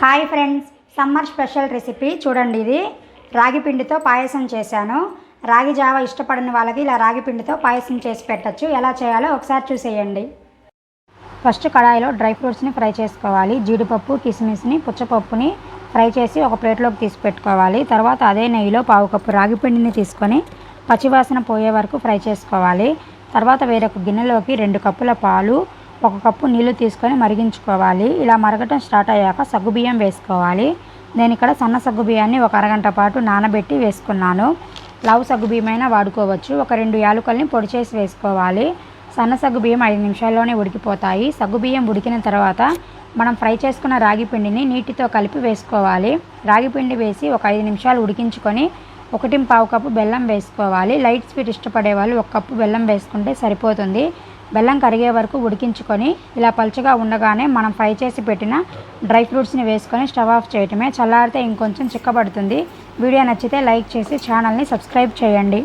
Hi friends summer special recipe చూడండి ఇది. రాగి పిండితో పాయసం చేశాను. రాగి జావ ఇష్టపడని వాళ్ళకి ఇలా రాగి పిండితో పాయసం చేసి పెట్టచ్చు. ఎలా చేయాలో ఒకసారి చూసేయండి. ఫస్ట్ కడాయిలో డ్రై ఫ్రూట్స్ని ఫ్రై చేసుకోవాలి. జీడిపప్పు కిస్మిస్ని పుచ్చపప్పుని ఫ్రై చేసి ఒక ప్లేట్లోకి తీసి పెట్టుకోవాలి. తర్వాత అదే నెయ్యిలో పావు కప్పు రాగి పిండిని తీసుకొని పచ్చివాసన పోయే వరకు ఫ్రై చేసుకోవాలి. తర్వాత వేరొక గిన్నెలోకి రెండు కప్పుల పాలు ఒక కప్పు నీళ్ళు తీసుకొని మరిగించుకోవాలి. ఇలా మరగటం స్టార్ట్ అయ్యాక సగ్గుబియ్యం వేసుకోవాలి. నేను ఇక్కడ సన్న సగ్గుబియ్యాన్ని ఒక అరగంట పాటు నానబెట్టి వేసుకున్నాను. లావు సగ్గుబియ్యమైనా వాడుకోవచ్చు. ఒక రెండు యాలుకల్ని పొడి చేసి వేసుకోవాలి. సన్న సగ్గుబియ్యం ఐదు నిమిషాల్లోనే ఉడికిపోతాయి. సగ్గుబియ్యం ఉడికిన తర్వాత మనం ఫ్రై చేసుకున్న రాగి పిండిని నీటితో కలిపి వేసుకోవాలి. రాగి పిండి వేసి ఒక ఐదు నిమిషాలు ఉడికించుకొని ఒకటి పావు కప్పు బెల్లం వేసుకోవాలి. లైట్ స్వీట్ ఇష్టపడే వాళ్ళు ఒక కప్పు బెల్లం వేసుకుంటే సరిపోతుంది. బెల్లం కరిగే వరకు ఉడికించుకొని ఇలా పలుచగా ఉండగానే మనం ఫ్రై చేసి పెట్టిన డ్రై ఫ్రూట్స్ని వేసుకొని స్టవ్ ఆఫ్ చేయటమే. చల్లారితే ఇంకొంచెం చిక్కబడుతుంది. వీడియో నచ్చితే లైక్ చేసి ఛానల్ని సబ్స్క్రైబ్ చేయండి.